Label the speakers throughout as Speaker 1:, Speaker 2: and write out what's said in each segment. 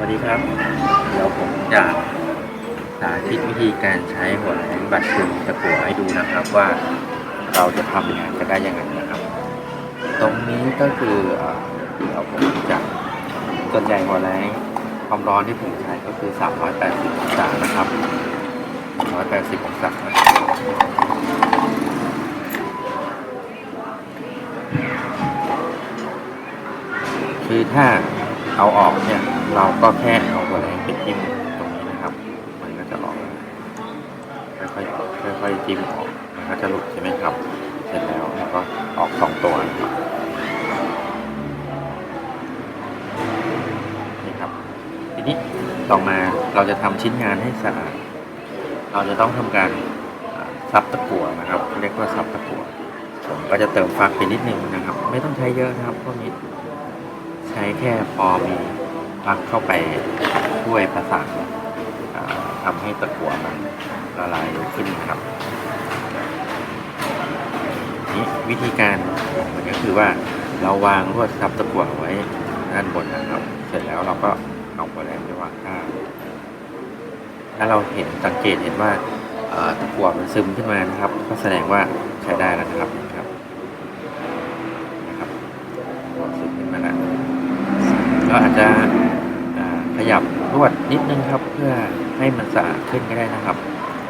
Speaker 1: วัสดีครับ เดี๋ยวผมจะสาธิตวิธีการใช้หัวแหลงบัตรคืนตะกั่วให้ดูนะครับว่าเราจะทำงานกันได้ยังไงนะครับ ตรงนี้ก็คือเดี๋ยวผมจะส่วนใหญ่หัวแหลงความร้อนที่ผมใช้ก็คือ 380 องศานะครับ380 องศาคือถ้าเอาออกเนี่ย เราก็แค่เอาหัวแรงไปจิ้มตรงนี้นะครับ มันก็จะออกค่อยๆค่อยๆจิ้มออกมันก็จะหลุดใช่ไหมครับ เสร็จแล้วเราก็ออกสองตัวนะครับนี่ครับ ทีนี้ต่อมาเราจะทำชิ้นงานให้สะอาด เราจะต้องทำการซับตะกั่วนะครับเรียกว่าซับตะกั่วผมก็จะเติมฟักไปนิดนึงนะครับ ไม่ต้องใช้เยอะนะครับพวกนี้ใช้แค่พอมี ฟักเข้าไปช่วยประสานทำให้ตะกั่วมันละลายเร็วขึ้นครับนี่วิธีการมันก็คือว่าเราวางลวดซับตะกั่วไว้ด้านบนนะครับ เสร็จแล้วเราก็เอาหัวแรงไปวางข้างถ้าเราเห็นสังเกตเห็นว่าตะกั่วมันซึมขึ้นมานะครับ ก็แสดงว่าใช้ได้แล้วนะครับนะครับนะครับตะกั่วซึมขึ้นมาแล้วเราอาจจะ ขยับลวดนิดนึงครับ เพื่อให้มันสะอาดขึ้นก็ได้นะครับ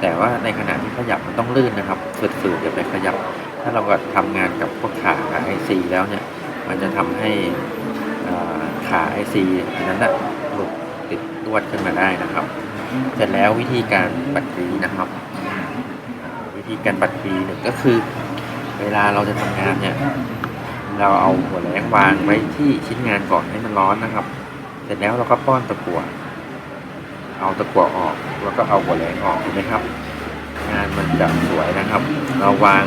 Speaker 1: แต่ว่าในขณะที่ขยับมันต้องลื่นนะครับฝืดๆอย่าไปขยับ ถ้าเราก็ทำงานกับพวกขาไอซีแล้วเนี่ย มันจะทำให้ขาไอซีอันนั้นนะหลุดติดลวดขึ้นมาได้นะครับ เสร็จแล้ววิธีการบัดรีนะครับ วิธีการบัดรีหนึ่งก็คือ เวลาเราจะทำงานเนี่ยเราเอาหัวแหลงวางไว้ที่ชิ้นงานก่อนให้มันร้อนนะครับ เสร็จแล้วเราก็ป้อนตะกั่วเอาตะกั่วออกแล้วก็เอาหัวแหลงออกเห็นไหมครับ งานมันจะสวยนะครับ เราวาง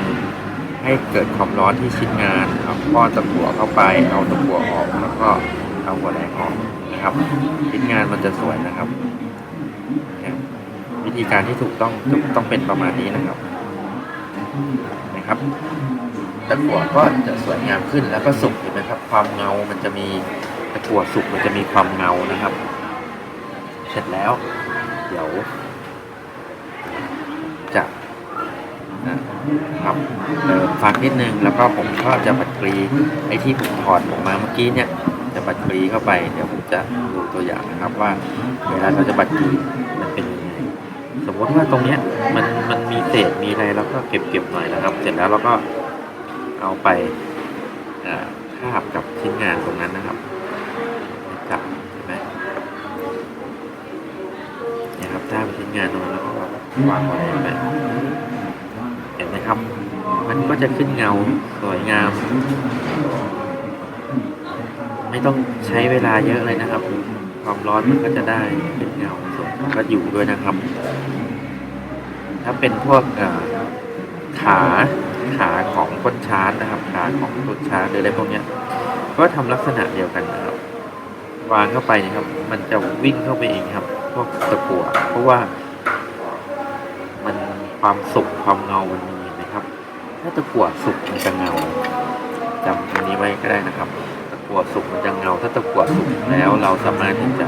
Speaker 1: ให้เกิดความร้อนที่ชิ้นงานเอาป้อนตะกั่วเข้าไป เอาตะกั่วออกแล้วก็เอาหัวแหลงออกนะครับ ชิ้นงานมันจะสวยนะครับ วิธีการที่ถูกต้องต้องเป็นประมาณนี้นะครับนะครับตะกั่วก็จะสวยงามขึ้นแล้วก็สุกเห็นไหมครับ ความเงามันจะมี ตะกั่วสุกมันจะมีความเงานะครับ เสร็จแล้ว เดี๋ยวจะนะครับเติมฟักนิดนึง แล้วก็ผมก็จะบัดกรีไอ้ที่ผมถอดออกมาเมื่อกี้เนี่ย จะบัดกรีเข้าไป เดี๋ยวผมจะดูตัวอย่างนะครับว่า เวลาเราจะบัดกรีมันเป็นยังไงสมมติว่าตรงเนี้ยมันมันมีเศษมีอะไรแล้วก็เก็บเก็บหน่อยนะครับ เสร็จแล้วเราก็เอาไปอ่าคาบกับชิ้นงานตรงนั้นนะครับ งานตรงนั้นแล้วก็วางไว้ไปเห็นไหมครับ มันก็จะขึ้นเงาสวยงาม ไม่ต้องใช้เวลาเยอะเลยนะครับ ความร้อนมันก็จะได้เป็นเงาสวยก็อยู่ด้วยนะครับ ถ้าเป็นพวกขาขาของก้นชาร์จนะครับขาของก้นชาร์จหรืออะไรพวกเนี้ย ก็ทำลักษณะเดียวกันนะครับ วางเข้าไปนะครับ มันจะวิ่งเข้าไปเองครับ พวกตะกั่วเพราะว่า ความสุกความเงามันมีนะครับ ถ้าตะกั่วสุกมันจะเงาจำอันนี้ไว้ก็ได้นะครับ ตะกั่วสุกมันจะเงา ถ้าตะกั่วสุกแล้วเราสามารถที่จะ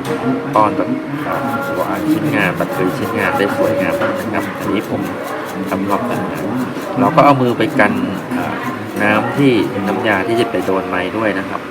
Speaker 1: ป้อนแบบวางชิ้นงานบัตรคือชิ้นงานได้สวยงามนะครับอันนี้ผมทำรอบแต่งงานเราก็เอามือไปกันน้ำที่น้ำยาที่จะไปโดนไม้ด้วยนะครับ